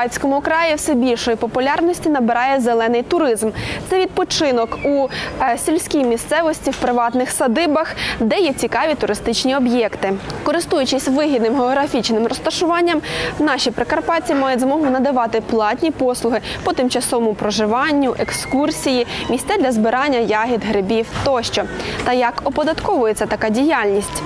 Закарпатському краї все більшої популярності набирає зелений туризм. Це відпочинок у е, сільській місцевості в приватних садибах, де є цікаві туристичні об'єкти. Користуючись вигідним географічним розташуванням, наші прикарпатці мають змогу надавати платні послуги по тимчасовому проживанню, екскурсії, місця для збирання ягід, грибів тощо. Та як оподатковується така діяльність?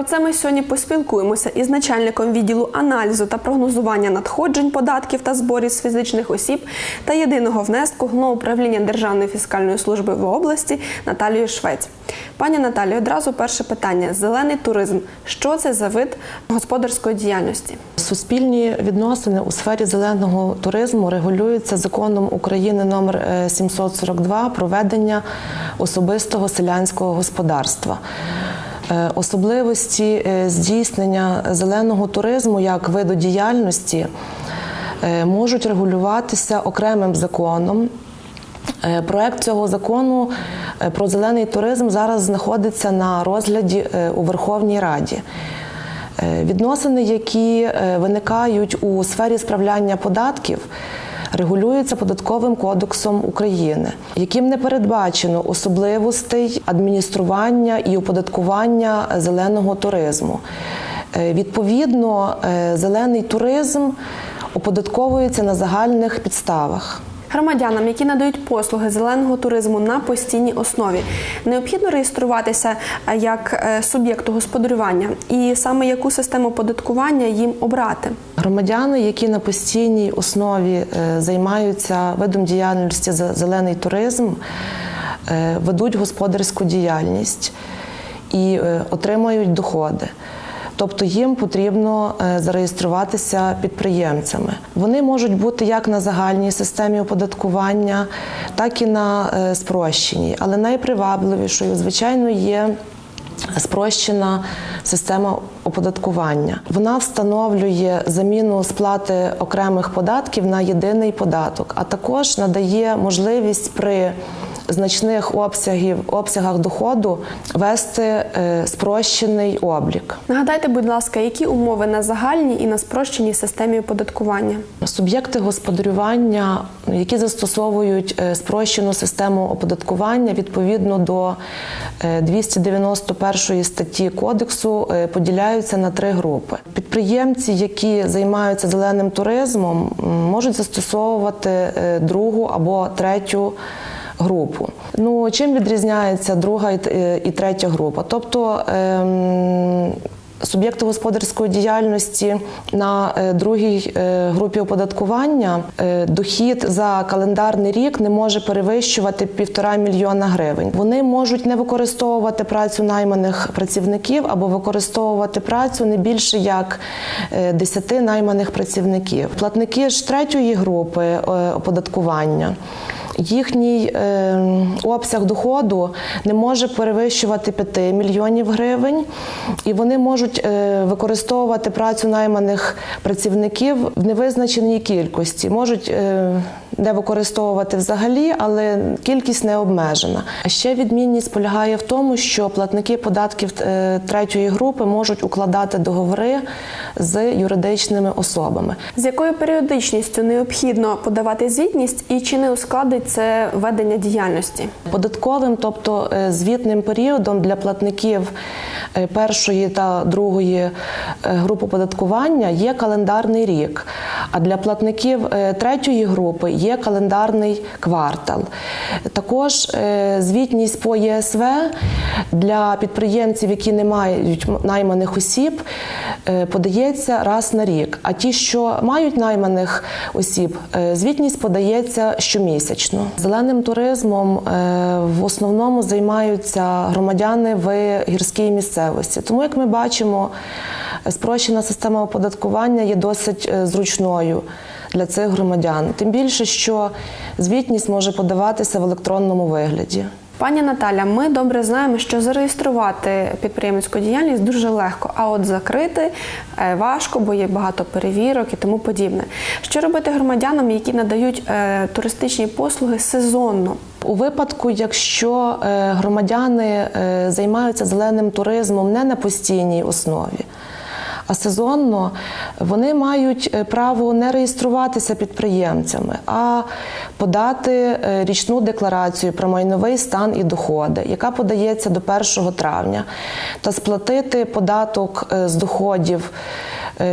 Про це ми сьогодні поспілкуємося із начальником відділу аналізу та прогнозування надходжень податків та зборів з фізичних осіб та єдиного внеску Головного управління Державної фіскальної служби в області Наталією Швець. Пані Наталію, одразу перше питання: зелений туризм. Що це за вид господарської діяльності? Суспільні відносини у сфері зеленого туризму регулюються законом України номер е, 742 про ведення особистого селянського господарства. Е, Особливості е, здійснення зеленого туризму як виду діяльності е, можуть регулюватися окремим законом. Проект цього закону про зелений туризм зараз знаходиться на розгляді у Верховній Раді. Відносини, які виникають у сфері справляння податків, регулюються податковим кодексом України, яким не передбачено особливостей адміністрування і оподаткування зеленого туризму. Е, Відповідно, е, зелений туризм оподатковується на загальних підставах. Громадянам, які надають послуги зеленого туризму на постійній основі, необхідно реєструватися е, як е, суб'єкту господарювання, і саме яку систему оподаткування їм обрати. Громадяни, які на постійній основі е, займаються видом діяльності за зелений туризм, ведуть господарську діяльність і отримають доходи. Тобто їм потрібно е, зареєструватися підприємцями. Вони можуть бути як на загальній системі оподаткування, так і на е, спрощеній. Але найпривабливішою, звичайно, є спрощена система оподаткування. Вона встановлює заміну сплати окремих податків на єдиний податок, а також надає можливість при значних обсягів, обсягах доходу вести е, спрощений облік. Нагадайте, будь ласка, які умови на загальній і на спрощеній системі оподаткування? Суб'єкти господарювання, які застосовують е, спрощену систему оподаткування відповідно до е, 291 статті кодексу, е, поділяються на три групи. Підприємці, які займаються зеленим туризмом, можуть застосовувати е, другу або третю. Групу. Ну чим відрізняється друга е, і третя група? Тобто ем, Суб'єкти господарської діяльності на е, другій е, групі оподаткування дохід за календарний рік не може перевищувати півтора мільйона гривень. Вони можуть не використовувати працю найманих працівників або використовувати працю не більше як е, 10 найманих працівників. Платники ж третьої групи оподаткування. Їхній е, обсяг доходу не може перевищувати 5 мільйонів гривень, і вони можуть е, використовувати працю найманих працівників в невизначеній кількості. Можуть е, не використовувати взагалі, але кількість не обмежена. Ще відмінність полягає в тому, що платники податків третьої групи можуть укладати договори з юридичними особами. З якою періодичністю необхідно подавати звітність і чи не ускладить це ведення діяльності? Податковим, тобто е, звітним періодом для платників е, першої та другої е, груп оподаткування є календарний рік, а для платників третьої групи є календарний квартал. Також звітність по ЄСВ для підприємців, які не мають найманих осіб, подається раз на рік. А ті, що мають найманих осіб, звітність подається щомісячно. Зеленим туризмом е, в основному займаються громадяни в гірській місцевості. Тому, як ми бачимо, спрощена система оподаткування є досить е, зручною для цих громадян. Тим більше, що звітність може подаватися в електронному вигляді. Пані Наталя, ми добре знаємо, що зареєструвати підприємницьку діяльність дуже легко, а от закрити е, важко, бо є багато перевірок і тому подібне. Що робити громадянам, які надають е, туристичні послуги сезонно? У випадку, якщо е, громадяни займаються зеленим туризмом не на постійній основі, а сезонно, вони мають е, право не реєструватися підприємцями, а подати е, річну декларацію про майновий стан і доходи, яка подається до 1 травня, та сплатити податок е, з доходів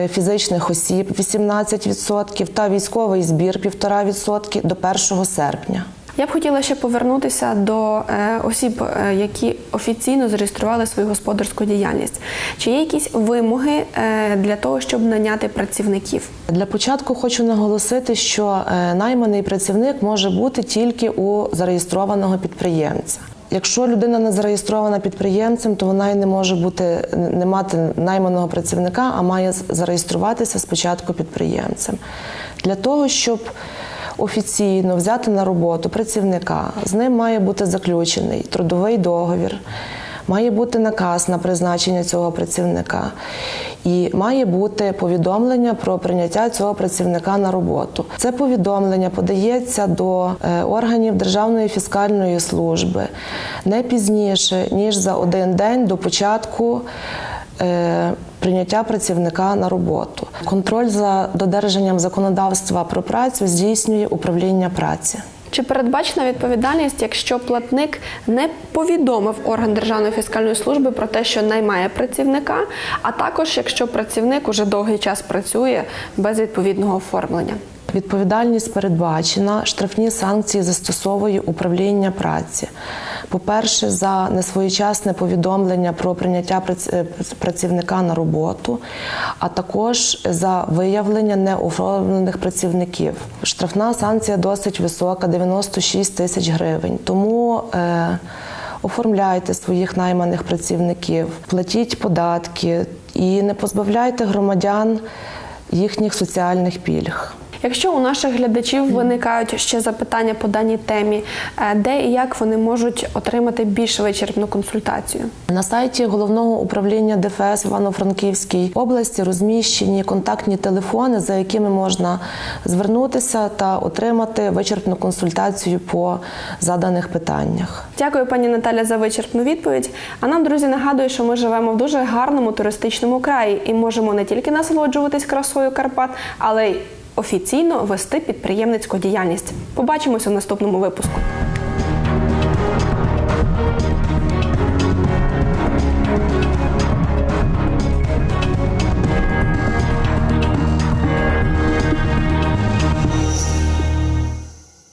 фізичних осіб 18% та військовий збір 1,5% до 1 серпня. Я б хотіла ще повернутися до е, осіб, е, які офіційно зареєстрували свою господарську діяльність. Чи є якісь вимоги е, для того, щоб наняти працівників? Для початку хочу наголосити, що найманий працівник може бути тільки у зареєстрованого підприємця. Якщо людина не зареєстрована підприємцем, то вона й не може бути не мати найманого працівника, а має зареєструватися спочатку підприємцем. Для того, щоб офіційно взяти на роботу працівника, з ним має бути заключений трудовий договір. Має бути наказ на призначення цього працівника і має бути повідомлення про прийняття цього працівника на роботу. Це повідомлення подається до е, органів Державної фіскальної служби не пізніше ніж за один день до початку. Прийняття працівника на роботу. Контроль за додержанням законодавства про працю здійснює управління праці. Чи передбачена відповідальність, якщо платник не повідомив орган Державної фіскальної служби про те, що наймає працівника, а також якщо працівник уже довгий час працює без відповідного оформлення? Відповідальність передбачена, штрафні санкції застосовує управління праці. По-перше, за несвоєчасне повідомлення про прийняття е, працівника на роботу, а також за виявлення неоформлених працівників. Штрафна санкція досить висока 96 тисяч гривень. Тому е, оформляйте своїх найманих працівників, платіть податки і не позбавляйте громадян їхніх соціальних пільг. Якщо у наших глядачів виникають ще запитання по даній темі, е, де і як вони можуть отримати більш вичерпну консультацію? На сайті головного управління ДФС Івано-Франківській області розміщені контактні телефони, за якими можна звернутися та отримати вичерпну консультацію по заданих питаннях. Дякую, пані Наталя, за вичерпну відповідь. А нам, друзі, нагадую, що ми живемо в дуже гарному туристичному краї і можемо не тільки насолоджуватись красою Карпат, але й офіційно вести підприємницьку діяльність. Побачимося в наступному випуску.